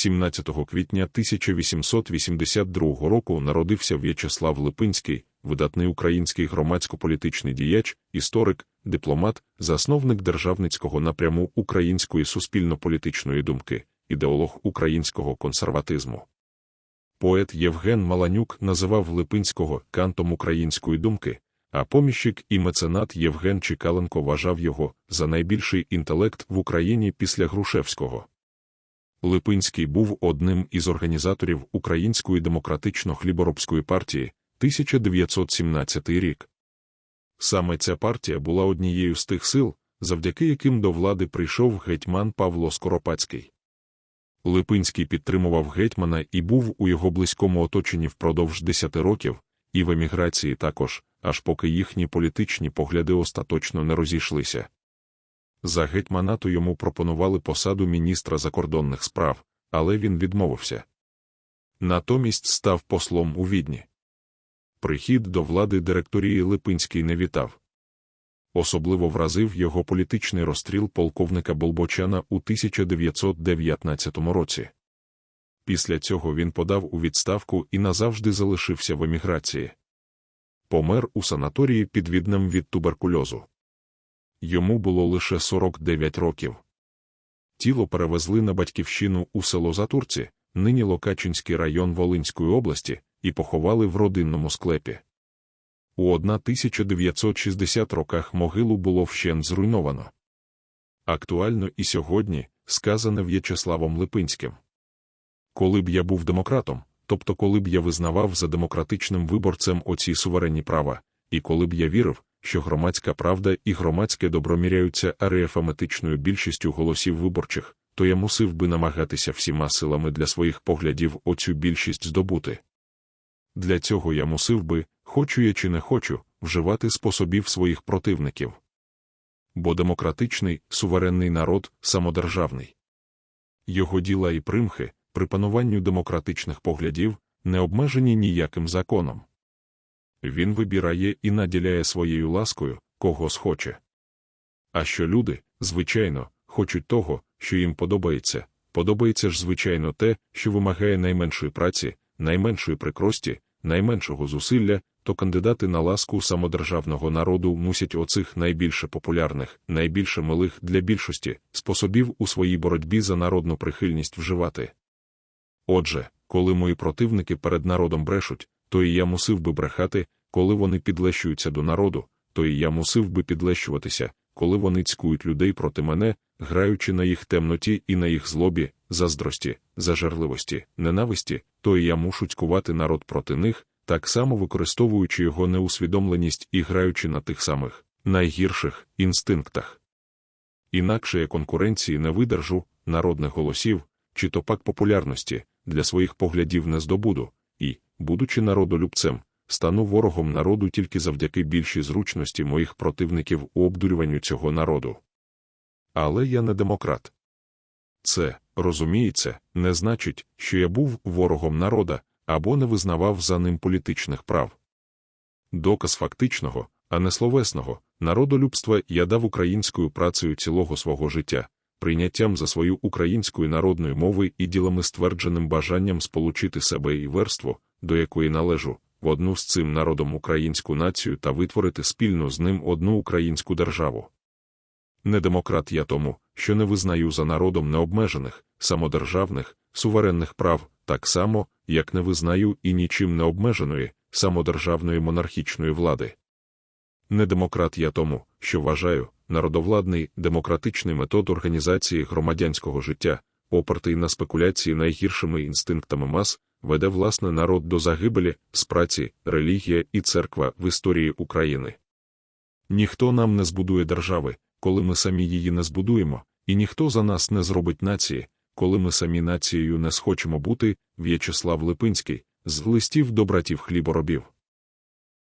17 квітня 1882 року народився В'ячеслав Липинський, видатний український громадсько-політичний діяч, історик, дипломат, засновник державницького напряму української суспільно-політичної думки, ідеолог українського консерватизму. Поет Євген Маланюк називав Липинського кантом української думки, а поміщик і меценат Євген Чекаленко вважав його за найбільший інтелект в Україні після Грушевського. Липинський був одним із організаторів Української демократично-хліборобської партії 1917 рік. Саме ця партія була однією з тих сил, завдяки яким до влади прийшов гетьман Павло Скоропадський. Липинський підтримував гетьмана і був у його близькому оточенні впродовж десяти років, і в еміграції також, аж поки їхні політичні погляди остаточно не розійшлися. За гетьманату йому пропонували посаду міністра закордонних справ, але він відмовився. Натомість став послом у відні. Прихід до влади директорії Липинський не вітав. Особливо вразив його політичний розстріл полковника Болбочана у 1919 році. Після цього він подав у відставку і назавжди залишився в еміграції. Помер у санаторії під віднем від туберкульозу. Йому було лише 49 років. Тіло перевезли на батьківщину у село Затурці, нині Локачинський район Волинської області, і поховали в родинному склепі. У 1960 роках могилу було вщен зруйновано. Актуально і сьогодні, сказане В'ячеславом Липинським. Коли б я був демократом, тобто коли б я визнавав за демократичним виборцем оці суверенні права, і коли б я вірив, що громадська правда і громадське добро міряються аріафаметичною більшістю голосів виборчих, то я мусив би намагатися всіма силами для своїх поглядів оцю більшість здобути. Для цього я мусив би, хочу я чи не хочу, вживати способів своїх противників. Бо демократичний, суверенний народ самодержавний. Його діла і примхи, при пануванню демократичних поглядів, не обмежені ніяким законом. Він вибирає і наділяє своєю ласкою, кого схоче. А що люди, звичайно, хочуть того, що їм подобається, подобається ж, звичайно, те, що вимагає найменшої праці, найменшої прикрості, найменшого зусилля, то кандидати на ласку самодержавного народу мусять оцих найбільше популярних, найбільше милих для більшості способів у своїй боротьбі за народну прихильність вживати. Отже, коли мої противники перед народом брешуть, то і я мусив би брехати, коли вони підлещуються до народу, то і я мусив би підлещуватися, коли вони цькують людей проти мене, граючи на їх темноті і на їх злобі, заздрості, зажерливості, ненависті, то і я мушу цькувати народ проти них, так само використовуючи його неусвідомленість і граючи на тих самих найгірших інстинктах. Інакше я конкуренції не видержу, народних голосів, чи то пак популярності, для своїх поглядів не здобуду, будучи народолюбцем, стану ворогом народу тільки завдяки більшій зручності моїх противників у обдурюванню цього народу. Але я не демократ. Це, розуміється, не значить, що я був ворогом народа або не визнавав за ним політичних прав. Доказ фактичного, а не словесного, народолюбства я дав українською працею цілого свого життя, прийняттям за свою українською народною мови і ділами ствердженим бажанням сполучити себе і верство, до якої належу, в одну з цим народом українську націю та витворити спільно з ним одну українську державу. Не демократ я тому, що не визнаю за народом необмежених, самодержавних, суверенних прав, так само, як не визнаю і нічим не обмеженої, самодержавної монархічної влади. Не демократ я тому, що вважаю, народовладний демократичний метод організації громадянського життя, опертий на спекуляції найгіршими інстинктами мас, веде власне народ до загибелі, з праці, релігія і церква в історії України. Ніхто нам не збудує держави, коли ми самі її не збудуємо, і ніхто за нас не зробить нації, коли ми самі нацією не схочемо бути, В'ячеслав Липинський, з листів до братів хліборобів.